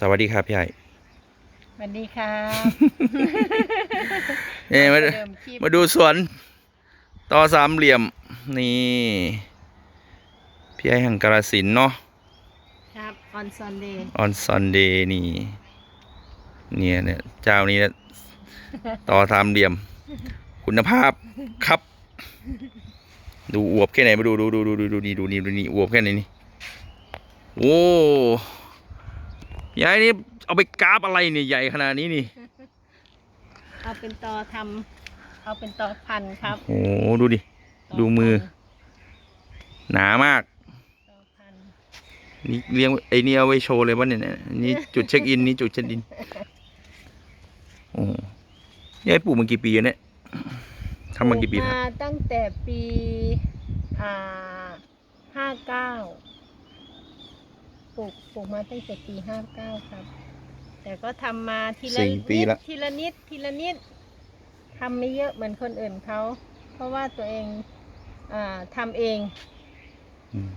สวัสดีครับพี่ใหญ่สวัสดีครับเอ้มาเริ่มคลิปมาดูสวน ต่อสามเหลี่ยม นี่ พี่ใหญ่แห่งกาลสินธุ์เนาะครับ on Sunday ออนซันเดย์นี่ เนี่ยเนี่ยเจ้านี้นะต่อสามเหลี่ยม คุณภาพครับ ดูอวบแค่ไหนมาดูดูดูดูดูดูนี่ดูนี่ดูนี่อวบแค่ไหนนี่โอ้ ยายนี่เอาไปกราบอะไรเนี่ยใหญ่ขนาดนี้นี่ เอาเป็นตอทำเอาเป็นตอพันธุ์ครับโอ้ดูดิ ตดูมือพันธุ์หนามาก ตอพันธุ์นี่เลี้ยงไอ้นี่เอาไว้โชว์เลยวะเนี่ยเนี่ยนี่จุดเช็คอินนี่จุดเช็คอินโอ้ยายปลูกมากี่ปีแล้วเนี่ยทำมากี่ปีปแล้ว มาตั้งแต่ปีอ่าห้าเก้า ปลูกปลูกมาตั้งแต่ปีห้าเก้าครับ แต่ก็ทำมาทีละสี่ปีนิดละ ทีละนิดทีละนิดทำไม่เยอะเหมือนคนอื่นเขา เพราะว่าตัวเองอ่าทำเอง อืม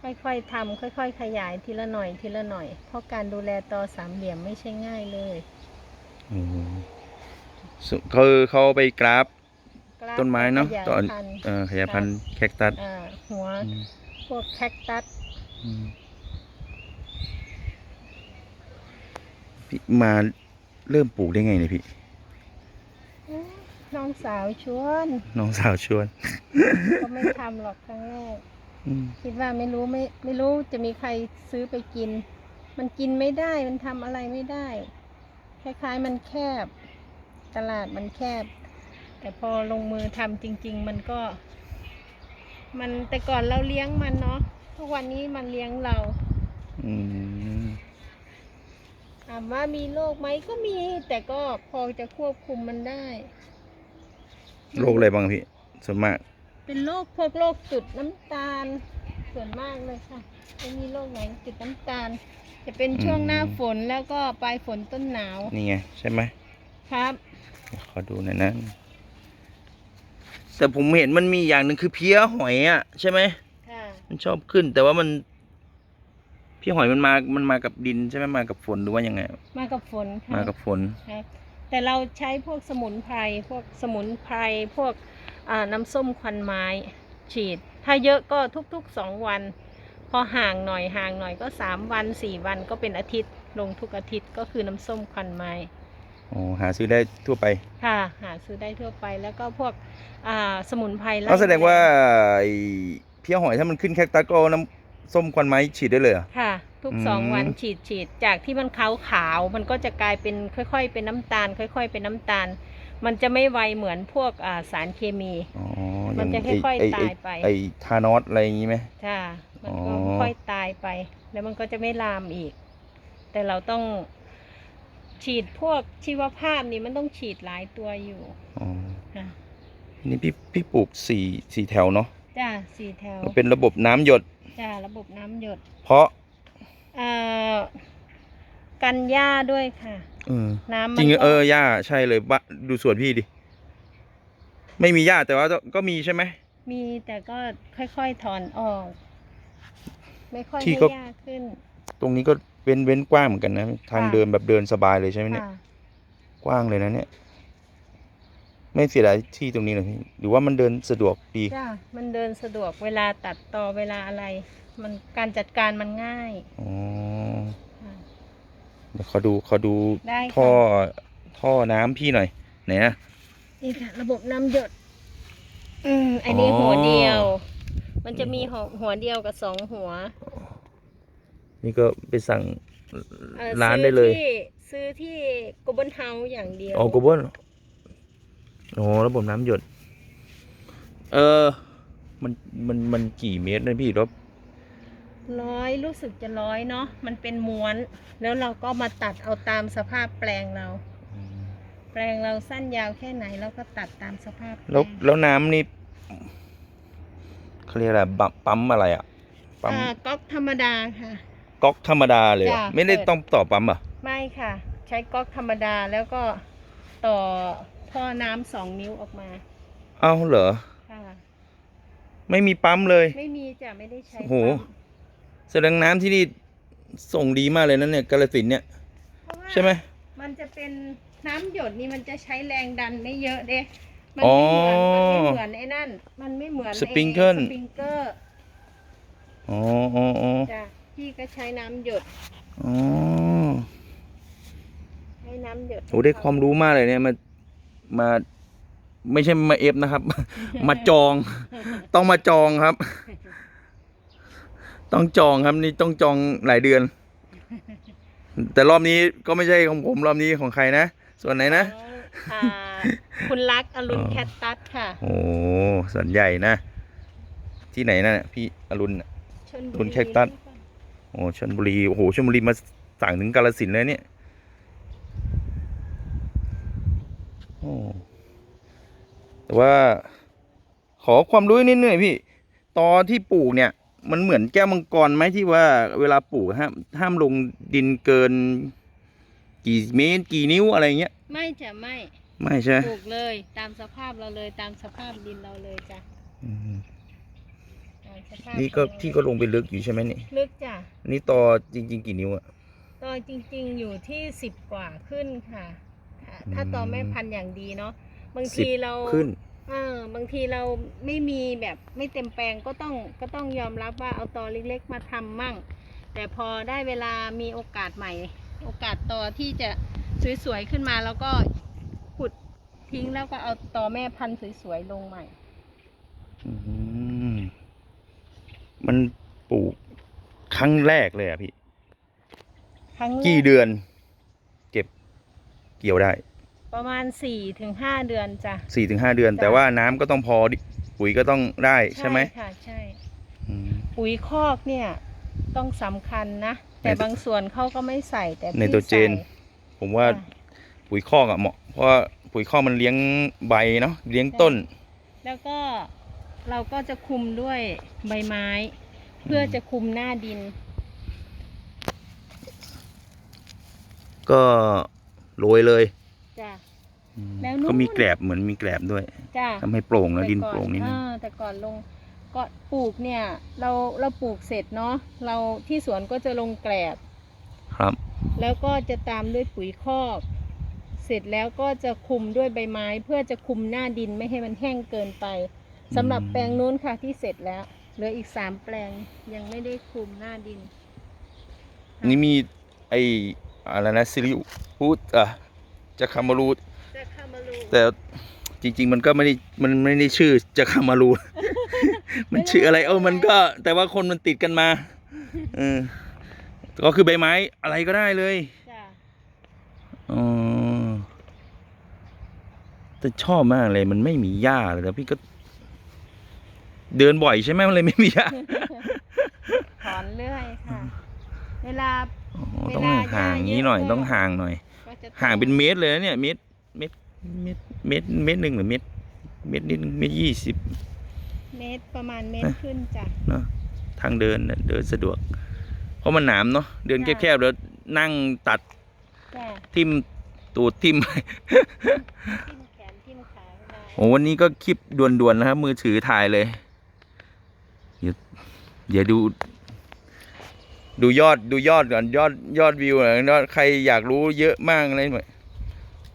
ค่อยๆทำค่อย ๆ ขยายทีละหน่อยทีละหน่อย เพราะการดูแลตอสามเหลี่ยมไม่ใช่ง่ายเลยอืมสุคือเขาไปกราฟกล้าต้นไม้เนาะขยายตอนพันธุ์เอ่อขยายพันธุ์แคคตัส อ่าหัวอืมพวกแคคตัส อืม พี่มาเริ่มปลูกได้ไงเนี่ยพี่ น้องสาวชวนน้องสาวชวน ก็ไม่ทำหรอกครั้งแรก อืมคิดว่าไม่รู้ไม่ไม่รู้จะมีใครซื้อไปกิน มันกินไม่ได้มันทำอะไรไม่ได้ คล้าย ๆ มันแคบ ตลาดมันแคบ แต่พอลงมือทำจริง ๆ มันก็ มันแต่ก่อนเราเลี้ยงมันเนาะทุกวันนี้มันเลี้ยงเรา อืม ถามว่ามีโรคไหมก็มี แต่ก็พอจะควบคุมมันได้ โรคอะไรบ้างพี่ส่วนมาก เป็นโรคพวกโรคจุดน้ำตาล ส่วนมากเลยค่ะไม่มีโรคไหนจุดน้ำตาล จะเป็นช่วงหน้าฝนแล้วก็ปลายฝนต้นหนาวนี่ไงใช่ไหมครับ ขอดูหน่อยนะแต่ผมเห็นมันมีอย่างหนึ่งคือเพี้ยหอยอะใช่ไหมค่ะ มันชอบขึ้นแต่ว่ามันเพี้ยหอยมันมา มันมากับดินใช่ไหมมากับฝนหรือว่ายังไง มากับฝนค่ะมากับฝน ครับแต่เราใช้พวกสมุนไพร พวกสมุนไพร พวกอ่าน้ำส้มควันไม้ฉีด ถ้าเยอะก็ทุกๆสองวัน พอห่างหน่อยห่างหน่อยก็สามวันสี่วันก็เป็นอาทิตย์ ลงทุกอาทิตย์ก็คือน้ำส้มควันไม้อ๋อหาซื้อได้ทั่วไป ค่ะหาซื้อได้ทั่วไปแล้วก็พวกอ่าสมุนไพรไล่เอาแสดงว่าแมลไอ้เพี้ยหอยถ้ามันขึ้นแคคตัสก็เอาน้ำ ส้มควันไม้ฉีดได้เลยเหรอ ค่ะ ทุกอืม สองวันฉีดฉีดจากที่มันขาวขาวๆมันก็จะกลายเป็นค่อยๆ เป็นน้ำตาล ค่อย ๆ เป็นน้ำตาล มันจะไม่ไวเหมือนพวกอ่าสารเคมี อ๋อมันจะางค่อยๆไไตายไป ไอ้ทานอสอะไรอย่างงี้ไหม ค่ะมันก็อ๋อ ค่อยตายไป แล้วมันก็จะไม่ลามอีก แต่เราต้องฉีดพวกชีวภาพนี่มันต้องฉีดหลายตัวอยู่อ๋อค่ะนี่พี่พี่ปลูกสี่สี่แถวเนาะจ้าสี่แถวเป็นระบบน้ำหยด จ้าระบบน้ำหยดเพราะเอ่อกันหญ้าด้วยค่ะ เออน้ำมันจริงก็เออหญ้าใช่เลยบะดูสวนพี่ดิ ไม่มีหญ้าแต่ว่าก็มีใช่ไหม มีแต่ก็ค่อยๆถอนออก ไม่ค่อยที่ให้ก็ หญ้าขึ้น ตรงนี้ก็เว้นเว้นกว้างเหมือนกันนะ ทางค่ะ เดินแบบเดินสบายเลยใช่ไหมเนี่ย ค่ะ กว้างเลยนะเนี่ย ไม่เสียดายที่ตรงนี้เลยพี่หรือว่ามันเดินสะดวกดี จ้ามันเดินสะดวกเวลาตัดต่อเวลาอะไร มันการจัดการมันง่ายอ๋อค่ะ เดี๋ยวขอดูขอดูได้ค่ะ ท่อท่อน้ำพี่หน่อยไหนนะ นี่ค่ะ ระบบน้ำหยด อืมอันนี้อ๋อ หัวเดียว มันจะมีหัวหัวเดียวกับสองหัวนี่ก็ไปสั่งเอ่อร้านได้เลย ซื้อที่ซื้อที่กบนเฮาอย่างเดียวอ๋อกบน โอ้ระบบน้ำหยด เออ มันมันมันกี่เมตรนะพี่รบร้อยรู้สึกจะร้อยเนาะมันเป็นม้วน แล้วเราก็มาตัดเอาตามสภาพแปลงเรา แปลงเราสั้นยาวแค่ไหนเราก็ตัดตามสภาพปงแล้วแล้วน้ำนี่เขาเรียกอะไรบัมปั๊มอะไรอะปั๊มอ่าก๊อกธรรมดาค่ะ ก๊อกธรรมดาเลยเหรอจ้ะไม่ได้เปิด ต้องต่อปั๊มเหรอะ ไม่ค่ะ ใช้ก๊อกธรรมดาแล้วก็ต่อ ท่อน้ำสองนิ้วออกมา เอ้าเหรอ ค่ะ ไม่มีปั๊มเลย ไม่มีจ้ะไม่ได้ใช้โอ้โห ปั๊มแสดงน้ำที่นี่ส่งดีมากเลยนะเนี่ยกาลสินธุ์เนี่ย เพราะว่า ใช่ไหม มันจะเป็นน้ำหยดนี่มันจะใช้แรงดันไม่เยอะเด้มัอ๋อไม่เหมือนมันไม่เหมือนไอ้นั่น มันไม่เหมือนไอ้สปริงเกิลสปริงเกอร์อ๋ออ๋ออ๋อจ้ะพี่ก็ใช้น้ำหยดอ๋อใช้น้ำหยดโอ้ได้ความรู้มากเลยเนี่ยมา มาไม่ใช่มาเอฟนะครับ มาจอง ต้องมาจองครับ ต้องจองครับนี่ต้องจองหลายเดือน แต่รอบนี้ก็ไม่ใช่ของผมรอบนี้ของใครนะ ส่วนไหนนะของอ่าคุณรักอรุณอ๋อแคทตัสค่ะโอ้สันใหญ่นะ ที่ไหนนะพี่อรุณน่ะชนบุคุรีณแคคตัส โอ้ชนบุรีโอ้โหชนบุรีมาสั่งถึงกาลสินธุ์เลยเนี่ยโอ้ แต่ว่าขอความรู้นิดหน่อยพี่ ตอนที่ปลูกเนี่ย มันเหมือนแก้วมังกรไหมที่ว่าเวลาปลูกห้ามห้ามลงดินเกิน กี่เมตรกี่นิ้วอะไรเงี้ย ไม่จะไม่ ไม่ใช่ไหมปลูกเลย ตามสภาพเราเลยตามสภาพดินเราเลยจ้ะอืมตามสภาพนี่ก็ของเราที่ก็ลงไปลึกอยู่ใช่ไหมนี่ ลึกจ้ะ นี่ต่อจริง ๆ กี่นิ้วอะตอจริง ๆ อยู่ที่สิบกว่าขึ้นค่ะ ถ้าถ้าอืมตอแม่พันธุ์อย่างดีเนาะบางสิบทีเราขึ้นเออบางทีเราไม่มีแบบไม่เต็มแปลงก็ต้องก็ต้องยอมรับว่าเอาตอเล็กๆมาทำมั่ง แต่พอได้เวลามีโอกาสใหม่ โอกาสตอที่จะสวยๆขึ้นมาแล้วก็ขุดทิ้งแล้วก็เอาตอแม่พันธุ์สวยๆลงใหม่อืมมันปลูกครั้งแรกเลยอะพี่ครั้งแรกี่เดือนเก็บ เกี่ยวได้ประมาณสี่ถึงห้าเดือนจ้ะ สี่ถึงห้าเดือน จ้ะ แต่ว่าน้ำก็ต้องพอดิปุ๋ยก็ต้องได้ใช่ไหมค่ะใช่ อืม ปุ๋ยคอกเนี่ยต้องสำคัญนะ แต่ในบางส่วนเขาก็ไม่ใส่แต่พี่ไนโตรเจน ใส่ ผมว่าค่ะ ปุ๋ยคอกอะเหมาะเพราะว่าปุ๋ยคอกมันเลี้ยงใบเนาะเลี้ยงต้น แล้วก็เราก็จะคุมด้วยใบไม้ เพื่อจะคุมหน้าดิน ก็ โรยเลยจ้ะ อืมแล้วนู่น ก็มีแกลบเหมือนมีแกลบด้วยจ้ะทำให้โปร่งแล้วแต่ดินก่อโปร่งนิดนึงอ่าแต่ก่อนลงก็ปลูกเนี่ย เราเราปลูกเสร็จเนาะเราที่สวนก็จะลงแกลบ ครับ แล้วก็จะตามด้วยปุ๋ยคอก เสร็จแล้วก็จะคุมด้วยใบไม้ เพื่อจะคุมหน้าดินไม่ให้มันแห้งเกินไปสำหรับอืม แปลงนู้นค่ะที่เสร็จแล้วเหลืออีกสามแปลงยังไม่ได้คุมหน้าดิน นี่มีไอ อะไรนะซิลิพูดอะจะคามารูจะเข้ามาลูแต่จริง ๆ มันก็ไม่ได้มันไม่ได้ชื่อจะคามารูมันชื่ออะไรเออมันก็แต่ว่าคนมันติดกันมาเออก็คือใบไม้อะไรก็ได้เลยจ้ะอ๋อแต่ชอบมากเลยมันไม่มีหญ้าเลยแล้วพี่ก็ เดินบ่อยใช่ไหมมันเลยไม่มีหญ้าถอนเรื่อยค่ะ เวลาอ๋อเวลา ต้องห่างหญ้านี้หน่อยเยอะก็ต้องห่างหน่อยก็จะห่างเป็นเมตรเลยนะเนี่ยเมตรเมตรเมตรเมตรเมตรหนึ่งหรือเมตรเมตรนิดนึงเมตรยี่สิบเมตรประมาณเมตรขึ้นจ้ะเนาะทางเดินน่ะเดินสะดวก เพราะมันหนามเนาะเดินจ้ะแคบๆแล้วนั่งตัดจ้ะทิ่มตูดทิ่มทิ่มแขนทิ่มขาก็ได้โอ้วันนี้ก็คลิปด่วนๆนะครับมือถือถ่ายเลย เดี๋ยวเดี๋ยว ดูดูยอดดูยอดก่อนยอดยอดวิวหน่อยยอดใครอยากรู้เยอะมากอะไรหน่อย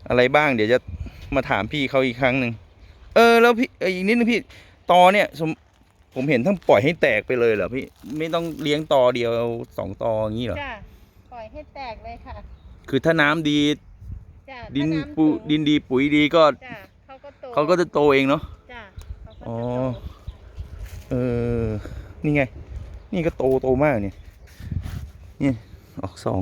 อะไรบ้าง เดี๋ยวจะมาถามพี่เขาอีกครั้งหนึ่งเออ แล้วพี่เอออีกนิดนึงพี่ตอเนี่ยสมผมเห็นทั้งปล่อยให้แตกไปเลยเหรอพี่ไม่ต้องเลี้ยงตอเดียวสองตออย่างนี้เหรอจ้ะปล่อยให้แตกเลยค่ะ คือถ้าน้ำดีจ้ะดินถ้าำปูถึงดินดีปุ๋ยดีก็จ้ะเขาก็โตเขาก็จะโตเองเนาะจ้ะเขาก็อ๋อจะโตเออนี่ไง นี่ก็โตโตมากเนี่ยเนี่ยออกสอง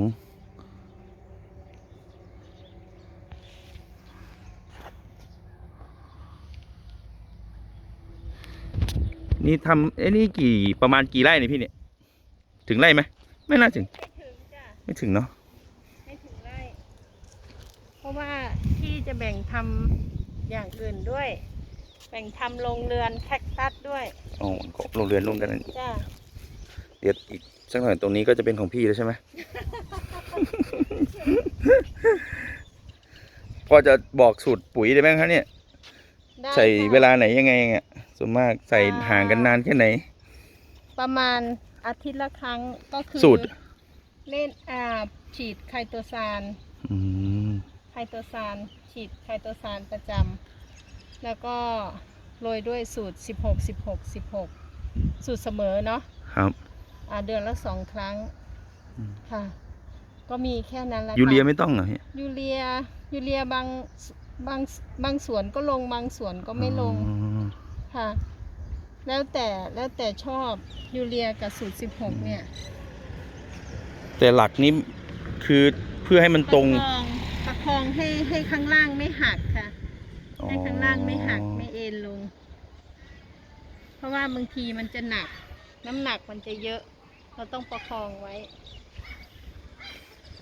นี่ทำเอ้นี่กี่ประมาณกี่ไร่เนี่ยพี่เนี่ย ถึงไร่ไหมไม่น่าถึง ไม่ถึงจ้ะไม่ถึงเนาะไม่ถึงไร่เพราะว่าที่จะแบ่งทำอย่างอื่นด้วย แบ่งทำโรงเรือนแคคตัสด้วยอ๋อก็โรงเรือนร่วมกันนั่นจ้ะเดี๋ยวอีก สักหน่อยตรงนี้ก็จะเป็นของพี่แล้วใช่ไหมพอจะบอกสูตรปุ๋ยได้ไหมครับเนี่ย ได้ใส่ค่ะเวลาไหนยังไงอะส่วนมากใส่อ่าห่างกันนานแค่ไหน ประมาณอาทิตย์ละครั้งก็คือสูตร เล่นอ่าฉีดไคโตซานอืมไคโตซานฉีดไคโตซานประจำแล้วก็โรยด้วยสูตร 16 16 16 สูตรเสมอเนาะ ครับ อ่าเดือนละสองครั้งอืม ค่ะ ก็มีแค่นั้นแหละยูเรียค่ะไม่ต้องเหรอพี่ยูเรียยูเรียบางบางบางสวนก็ลงบางสวนก็ไม่ลงอ๋อค่ะ แล้วแต่แล้วแต่ชอบยูเรียกับสูตร16เนี่ยแต่หลักนี้คือเพื่อให้มันตรงประคองประคองให้ให้ข้างล่างไม่หักค่ะ ให้ข้างล่างไม่หักไม่เอ็นลง เพราะว่าบางทีมันจะหนัก น้ำหนักมันจะเยอะ เราต้องประคองไว้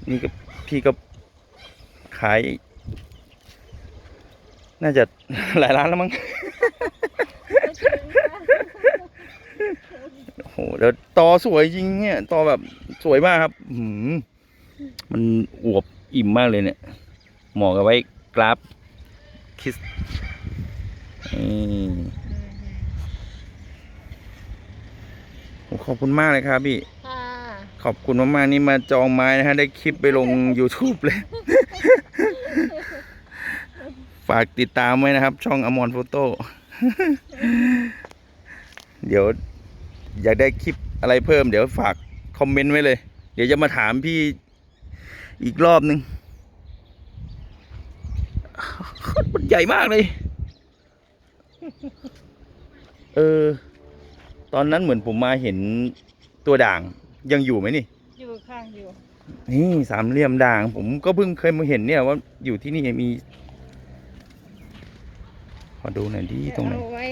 นี่ก็พี่ก็ขาย น่าจะหลายร้านแล้วมั้งโอ้โหแล้วตอสวยจริงเนี่ยตอแบบสวยมากครับหืมมันอวบอิ่มมากเลยเนี่ยเหมาะกับไว้กราฟคิสอืมโอ้ ขอบคุณมากเลยครับพี่ ค่ะขอบคุณมากๆนี่มาจองไม้นะฮะ ได้คลิปไปลง YouTube เลย ฝากติดตามไว้นะครับ ช่องอมรโฟโต้ เดี๋ยว อยากได้คลิปอะไรเพิ่ม เดี๋ยวฝากคอมเมนต์ไว้เลย เดี๋ยวจะมาถามพี่อีกรอบนึงมันใหญ่มากเลย เออ ตอนนั้นเหมือนผมมาเห็นตัวด่างยังอยู่ไหมนี่ อยู่ค่ะอยู่ นี่สามเหลี่ยมด่าง ผมก็เพิ่งเคยมาเห็นเนี่ยว่าอยู่ที่นี่มี ขอดูหน่อยดีตรงไหนเอาไว้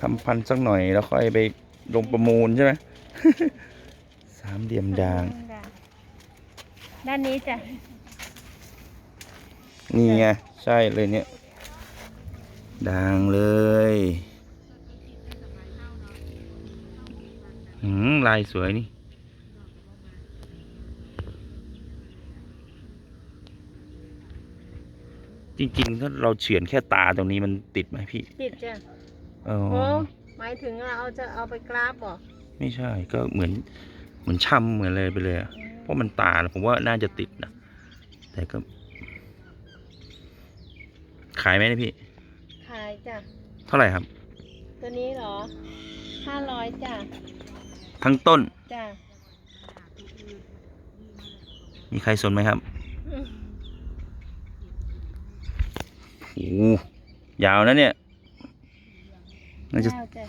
ทำพันธุ์สักหน่อยแล้วค่อยไปลงประมูลใช่ไหม สามเหลี่ยมด่าง ด้านนี้จ้ะ นี่ไงใช่เลยเนี่ยด่างเลย หืมลายสวยนี่จริงๆถ้าเราเฉือนแค่ตาตรงนี้มันติดไหมพี่ติดจ้ะอ๋อโอ้หมายถึงเราเอาจะเอาไปกราฟเหรอไม่ใช่ก็เหมือนเหมือนช่ำเหมือนเลยไปเลยอะเพราะมันตาผมว่าน่าจะติดนะแต่ก็ ขายไหมเนะพี่ ขายจ้ะ เท่าไหร่ครับ ตัวนี้เหรอห้าร้อยจ้ะ ทั้งต้น จ้ะมีใครสนไหมครับอืมโอ้โหยาวนะเนี่ย น่าจะเอาจ้ะ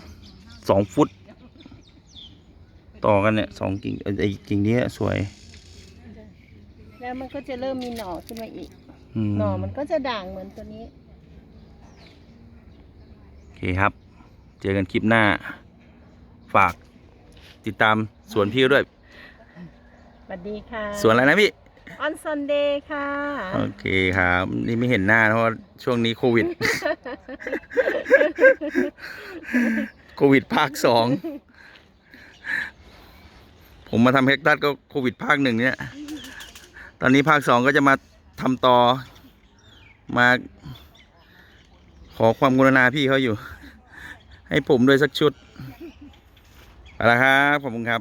สองฟุต ต่อกันเนี่ยสองกิ่งเอ้ยไอ้กิ่งเนี้ยสวย แล้วมันก็จะเริ่มมีหน่อขึ้นมาอีก อืมหน่อมันก็จะด่างเหมือนตัวนี้ โอเคครับ เจอกันคลิปหน้า ฝาก ติดตามสวนพี่ด้วย สวัสดีค่ะสวนอะไรนะพี่ ออนซันเดย์ค่ะ โอเคครับ นี่ไม่เห็นหน้าเพราะว่าช่วงนี้โควิด โควิดภาคสอง ผมมาทำเฮกตัสก็โควิดภาคหนึ่งเนี่ย ตอนนี้ภาคสองก็จะมาทำต่อ มา ขอความกรุณาพี่เขาอยู่ ให้ผมด้วยสักชุด เอาละครับ ขอบคุณครับ